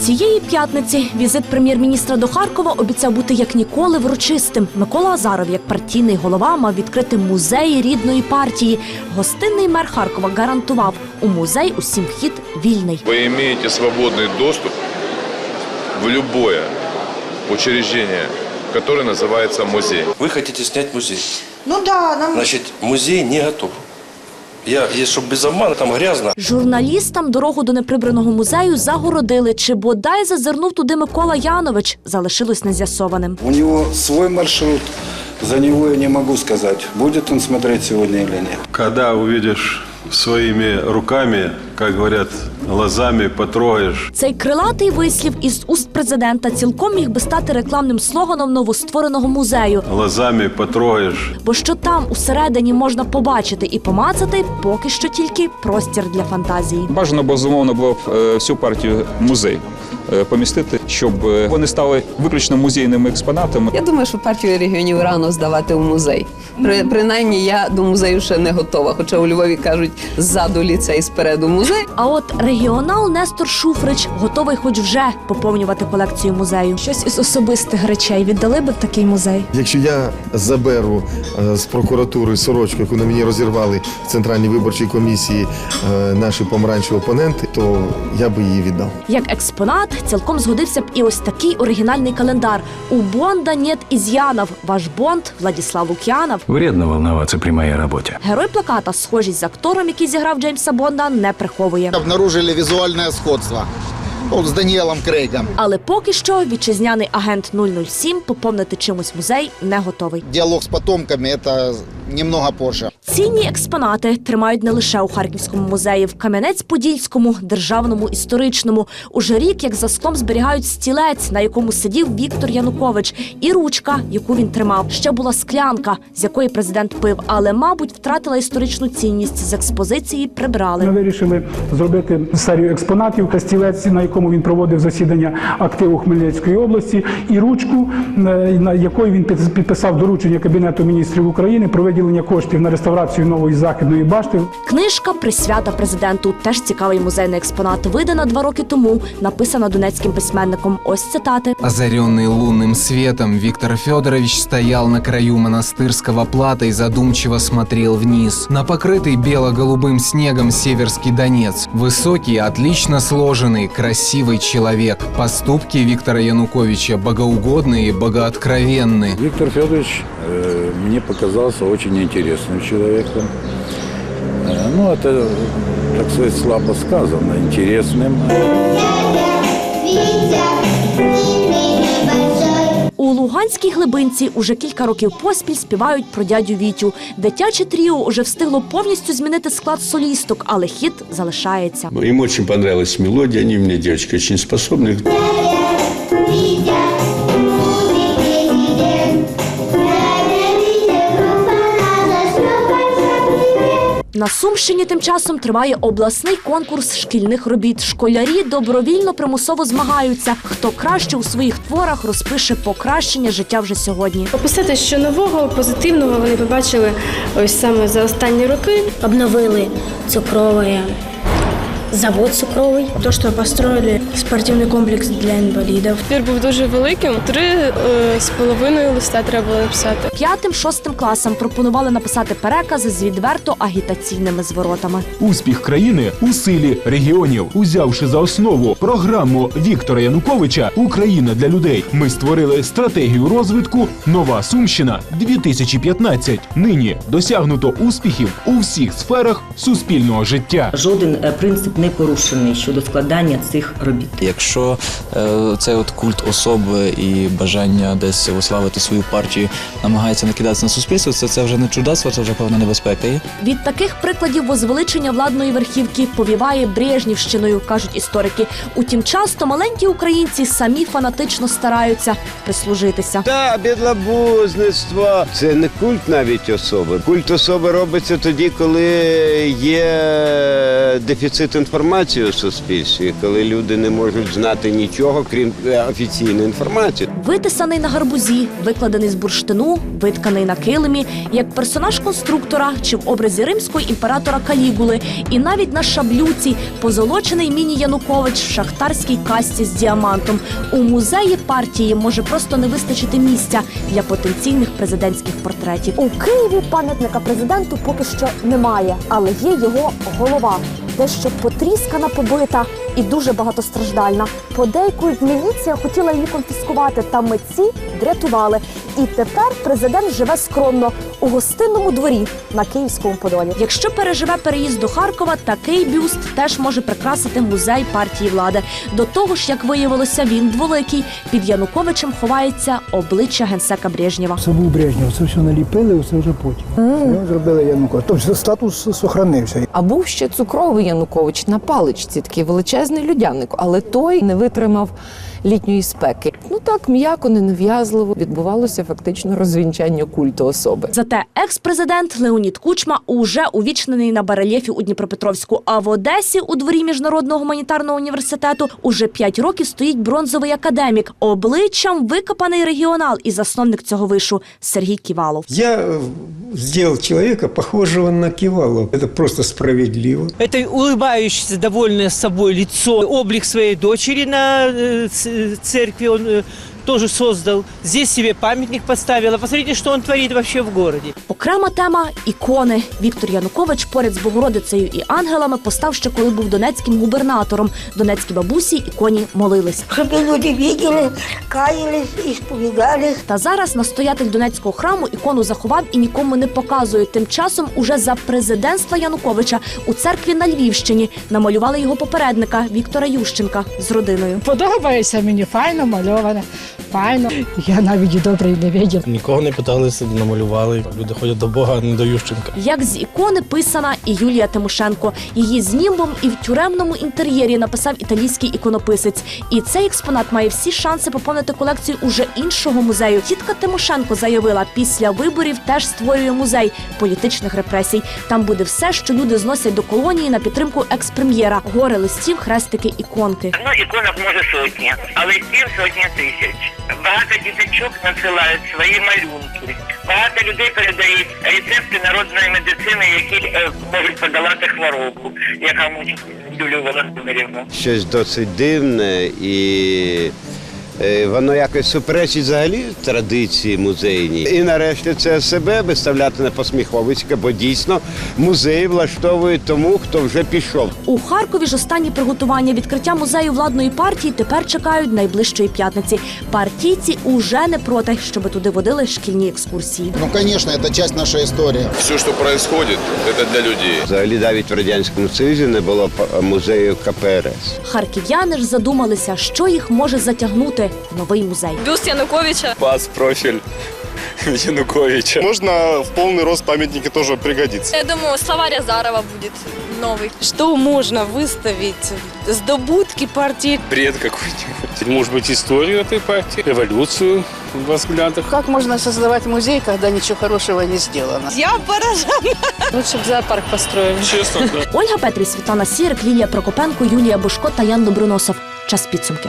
Цієї п'ятниці візит прем'єр-міністра до Харкова обіцяв бути як ніколи врочистим. Микола Азаров, як партійний голова, мав відкрити музей рідної партії. Гостинний мер Харкова гарантував, у музей усім вхід вільний. Вы имеете свободный доступ в любое учреждение, которое называется музей. Вы хотите снять музей. Ну да, нам Значит, музей не готов. Я, є, щоб без обману, там грязно. Журналістам дорогу до неприбраного музею загородили. Чи бодай зазирнув туди Микола Янович, залишилось нез'ясованим. У нього свой маршрут. За него я не могу сказать, будет он смотреть сегодня или нет. Когда увидишь своими руками, как говорят, глазами потрогаєш. Цей крилатий вислів із уст президента цілком міг би стати рекламним слоганом новоствореного музею. глазами потрогаєш. Бо що там усередині можна побачити і помацати, поки що тільки простір для фантазії. Бажано безумовно було б е, всю партію музей помістити, щоб е, вони стали виключно музейними експонатами. Я думаю, що партію регіонів рано здавати в музей. При, принаймні, я до музею ще не готова. Хоча у Львові кажуть ззаду ліцей, спереду музей. А от регіонал Нестор Шуфрич готовий, хоч вже поповнювати колекцію музею. Щось із особистих речей віддали би в такий музей. Якщо я заберу е, з прокуратури сорочку, яку на мені розірвали в Центральній виборчій комісії е, наші помаранчеві опоненти, то я би її віддав. Як експонат цілком згодився б і ось такий оригінальний календар. У Бонда нет із'янов. Ваш Бонд Владіслав Лук'янов. Вредно волноваться при моей работе. Герой плаката, схожість з актором, який зіграв Джеймса Бонда, не приховує. обнаружили визуальное сходство. Вот с Даниэлом Крейгом. Але поки що вітчизняний агент 007 поповнити чимось музей не готовий. Диалог с потомками – это немного позже. Цінні експонати тримають не лише у Харківському музеї, в Кам'янець-Подільському, державному історичному. Уже рік, як за склом зберігають стілець, на якому сидів Віктор Янукович, і ручка, яку він тримав. Ще була склянка, з якої президент пив, але, мабуть, втратила історичну цінність. З експозиції Ми прибрали. вирішили зробити серію експонатів, стілець, на якому він проводив засідання активу Хмельницької області, і ручку, е, на якої він під- підписав доручення Кабінету міністрів України про виділення коштів на реставрацію нової західної башти. Книжка присвята президенту. Теж цікавий музейний експонат. Видана два роки тому. Написана донецьким письменником. Ось цитати. Озаренный лунным светом, Виктор Федорович стоял на краю монастырского плата и задумчиво смотрел вниз. На покрытый бело-голубым снегом Северский Донец. Высокий, отлично сложенный, красивый человек. Поступки Виктора Януковича богоугодные и богооткровенны. Виктор Федорович э, мне показался очень интересным человеком. Э, ну, это, так сказать, слабо сказано, интересным. У Луганській глибинці уже кілька років поспіль співають про дядю Вітю. Дитяче тріо уже встигло повністю змінити склад солісток, але хіт залишається. Им очень понравилась мелодия, они у меня девочки очень На Сумщині тим часом триває обласний конкурс шкільних робіт. Школярі добровільно примусово змагаються. Хто краще у своїх творах розпише покращення життя вже сьогодні. Описати, що нового, позитивного вони побачили ось саме за останні роки. Обновили цукровые, завод цукровый. То, що построили спортивний комплекс для інвалідів. Твір був дуже великим. Три е, з половиною листа треба було написати. П'ятим шостим класам пропонували написати перекази з відверто агітаційними зворотами. Успіх країни у силі регіонів, узявши за основу програму Віктора Януковича Україна для людей. Ми створили стратегію розвитку Нова Сумщина 2015. Нині досягнуто успіхів у всіх сферах суспільного життя. Жоден е, принцип не порушений щодо складання цих робіт. Якщо е, цей от культ особи і бажання десь уславити свою партію намагається накидатися на суспільство, це, це вже не чудацтво, це вже певна небезпека. І Від таких прикладів возвеличення владної верхівки повіває Брежнівщиною, кажуть історики. Утім, часто маленькі українці самі фанатично стараються прислужитися. Та бідлабузництво це не культ навіть особи. Культ особи робиться тоді, коли є дефіцит інформації. Інформації у суспільстві, коли люди не можуть знати нічого, крім е, офіційної інформації. Витисаний на гарбузі, викладений з бурштину, витканий на килимі, як персонаж конструктора чи в образі римського імператора Калігули, і навіть на шаблюці позолочений міні Янукович в шахтарській касті з діамантом. У музеї партії може просто не вистачити місця для потенційних президентських портретів. У Києві пам'ятника президенту поки що немає, але є його голова. Дещо потріскана, побита і дуже багатостраждальна. Подейкують міліція хотіла її конфіскувати, та митці врятували. І тепер президент живе скромно у гостинному дворі на Київському Подолі. Якщо переживе переїзд до Харкова, такий бюст теж може прикрасити музей партії влади. До того ж, як виявилося, він дволикий. Під Януковичем ховається обличчя генсека Брежнєва. Це був Брежнєв, це все наліпили, це вже потім. Його зробили Янукович. Тобто статус сохранився. А був ще цукровий Янукович на паличці, такий величезний людяник, але той не витримав літньої спеки. Ну так м'яко, ненав'язливо відбувалося фактично розвінчання культу особи. Зате екс-президент Леонід Кучма уже увічнений на барельєфі у Дніпропетровську. А в Одесі у дворі міжнародного гуманітарного університету уже п'ять років стоїть бронзовий академік. Обличчям викопаний регіонал і засновник цього вишу Сергій Ківалов. Я э, сделал человека, похожего на Кивалова. Это просто справедливо. Это улыбающееся, довольное собой лицо, облик своей дочери на э, ц- церкви он э, тоже создал. Здесь себе памятник поставил. А посмотрите, что он творит вообще в городе. Окрема тема ікони. Віктор Янукович поряд з Богородицею і ангелами постав ще коли був донецьким губернатором. Донецькі бабусі іконі молились. Щоб люди бачили, каялись і сповідались. Та зараз настоятель Донецького храму ікону заховав і нікому не показує. Тим часом уже за президентства Януковича у церкві на Львівщині намалювали його попередника Віктора Ющенка з родиною. Подобається мені файно мальоване, файно. Я навіть і добре не видів. Нікого не питалися, намалювали. Люди ходять до Бога, а не до Ющенка. Як з ікони писана і Юлія Тимошенко. Її з німбом і в тюремному інтер'єрі написав італійський іконописець. І цей експонат має всі шанси поповнити колекцію уже іншого музею. Тітка Тимошенко заявила, після виборів теж створює музей політичних репресій. Там буде все, що люди зносять до колонії на підтримку експрем'єра. Гори листів, хрестики, іконки. Ну, іконок може сотні, а листів сотні тисяч. Багато діточок насилають свої малюнки. Багато людей передають рецепти народної медицини, які е, можуть подолати хворобу, яка мучить Юлію Володимирівну. Щось досить дивне і воно якось суперечить взагалі традиції музейній. І нарешті це себе виставляти на посміховиська, бо дійсно музеї влаштовують тому, хто вже пішов. У Харкові ж останні приготування відкриття музею владної партії тепер чекають найближчої п'ятниці. Партійці уже не проти, щоб туди водили шкільні екскурсії. Ну, конечно, это часть нашей истории. Все, что происходит, это для людей. Взагалі навіть в радянському союзі не було музею КПРС. Харків'яни ж задумалися, що їх може затягнути в новий музей. Бюст Януковича. Пас, профіль Януковича. Можно в полный рост памятники тоже пригодится. Я думаю, словарь Азарова будет новый. Что можно выставить? Здобутки партии. Бред какой-нибудь. Может быть, историю этой партии, эволюцию в взглядах. Как можно создавать музей, когда ничего хорошего не сделано? Я поражена. Лучше бы зоопарк построили. Честно, да. Ольга Петрів, Світлана Сірик, Лілія Прокопенко, Юлія Бушко та Ян Доброносов. Час підсумки.